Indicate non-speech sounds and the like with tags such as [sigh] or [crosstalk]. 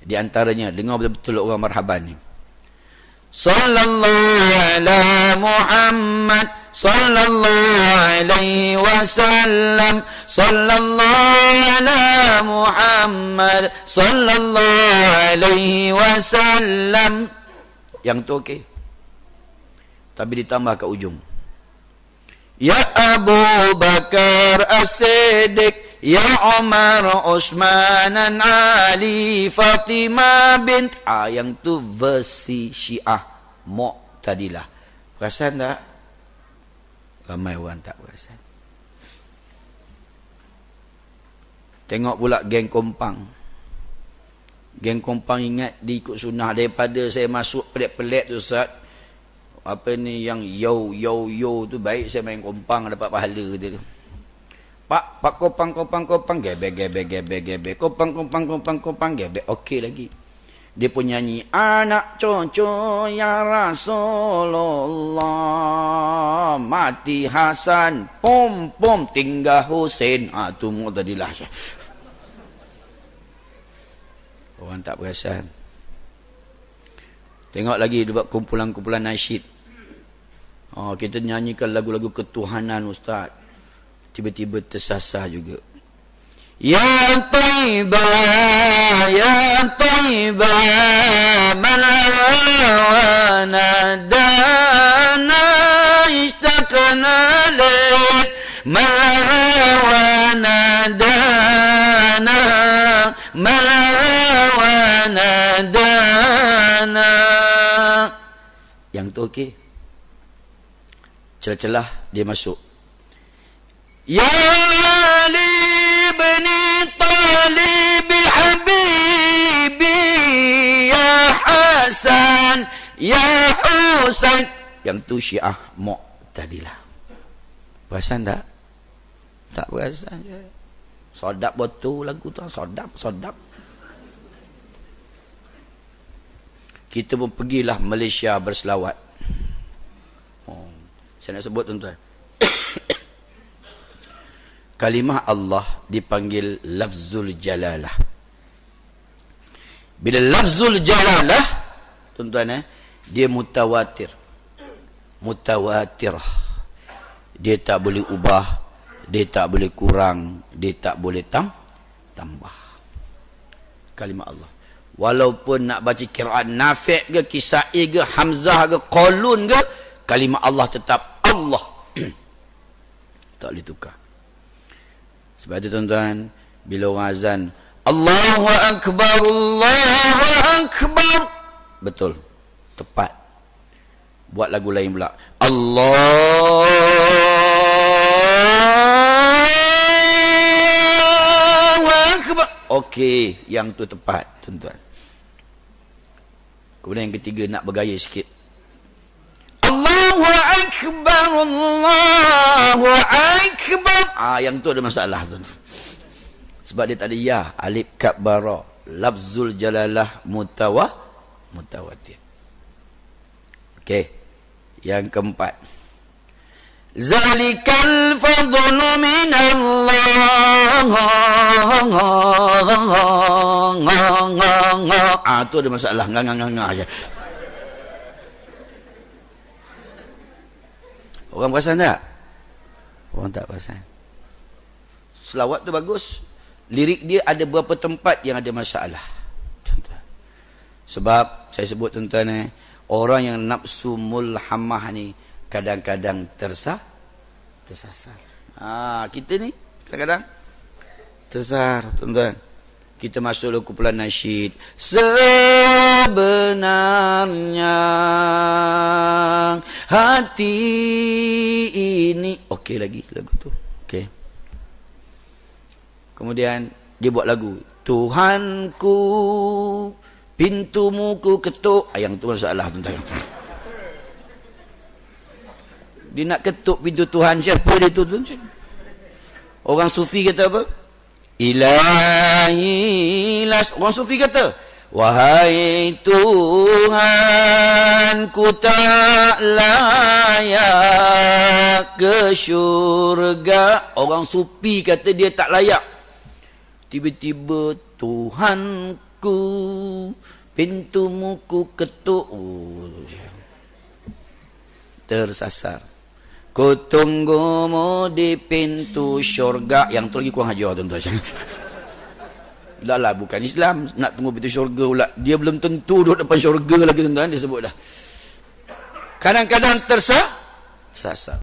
Di antaranya, dengar betul-betul orang marhaban ni. Sallallahu ala Muhammad Sallallahu alaihi wasallam. Sallallahu ala Muhammad Sallallahu alaihi wasallam. Yang tu okey. Tapi ditambah ke ujung. Ya Abu Bakar As-Siddiq Ya Umar Uthman Ali Fatimah bint ah, Yang tu versi Syiah Mu'tadilah Perasan tak? Ramai orang tak perasan Tengok pula geng kompang Geng kompang ingat diikut sunnah Daripada saya masuk pelik-pelik tu Ustaz apa ni yang yo yo yo tu baik saya main kompang dapat pahala dia tu. Pak pak kopang kopang kopang gebe gebe gebe gebe kopang kopang kopang kopang gebe okey lagi. Dia pun nyanyi anak cucu ya Rasulullah mati Hasan pom pom tinggal Husain ah tu mu tadilah syah. Orang tak perasan. Tengok lagi buat kumpulan-kumpulan nasyid. Oh, kita nyanyikan lagu-lagu ketuhanan Ustaz. Tiba-tiba tersasar juga. Ya Taiba, Ya Taiba, Malawana dana istakana leh. Malawana dana, Malawana dana. Yang tu okey celah-celah dia masuk Ya Ali bin Talib Habibi Ya Hasan Ya Husain Yang tu Syiah Mu'tadilah. Perasan tak? Tak perasan je. Sodap betul lagu tu Sodap, sodap. Kita pun pergilah Malaysia berselawat. Saya nak sebut tuan-tuan. Kalimah Allah dipanggil lafzul jalalah. Bila lafzul jalalah, tuan-tuan eh, dia mutawatir. Mutawatirah. Dia tak boleh ubah, dia tak boleh kurang, dia tak boleh tam tambah. Kalimah Allah. Walaupun nak baca kiraan nafi' ke, kisai ke, hamzah ke, qalun ke, kalimah Allah tetap Allah [clears throat] tak boleh tukar sebab itu tuan-tuan bila orang azan Allahu Akbar Allahu Akbar. Betul. Tepat. Buat lagu lain pula. Allahu Akbar. Okey yang tu tepat tuan-tuan. Kemudian yang ketiga nak bergaya sikit. Allahu Akbar ah yang tu ada masalah tu sebab dia tak ada ya alif kaf bara lafzul jalalah mutawa mutawatir. Okey. Yang keempat. Zalikal fadlu min Allah ah tu ada masalah. Ngang ngang ngang aja. Orang perasan tak? Orang tak perasan. Selawat tu bagus. Lirik dia ada beberapa tempat yang ada masalah. Tuan-tuan. Sebab saya sebut tuan-tuan eh, orang yang nafsu mulhamah ni kadang-kadang tersah tersasar. Ha, kita ni kadang-kadang tersasar tuan-tuan kita masuk dalam kumpulan nasyid sebenarnya hati ini okey lagi lagu tu okey kemudian dia buat lagu Tuhanku pintumu ku ketuk. Ah, yang tu masalah tuan-tuan. Dia nak ketuk pintu Tuhan siapa dia tu tuan-tuan? Orang sufi kata apa? Ilahi las orang sufi kata wahai Tuhan ku tak layak ke syurga. Orang sufi kata dia tak layak tiba-tiba Tuhan ku pintumu ku ketuk. Oh, tersasar. Ku tunggumu di pintu syurga. Yang tu lagi kurang ajar tuan-tuan. [laughs] Lah lah bukan Islam. Nak tunggu pintu syurga pula. Dia belum tentu duduk depan syurga lagi tuan-tuan. Dia sebut dah. Kadang-kadang tersa tersasar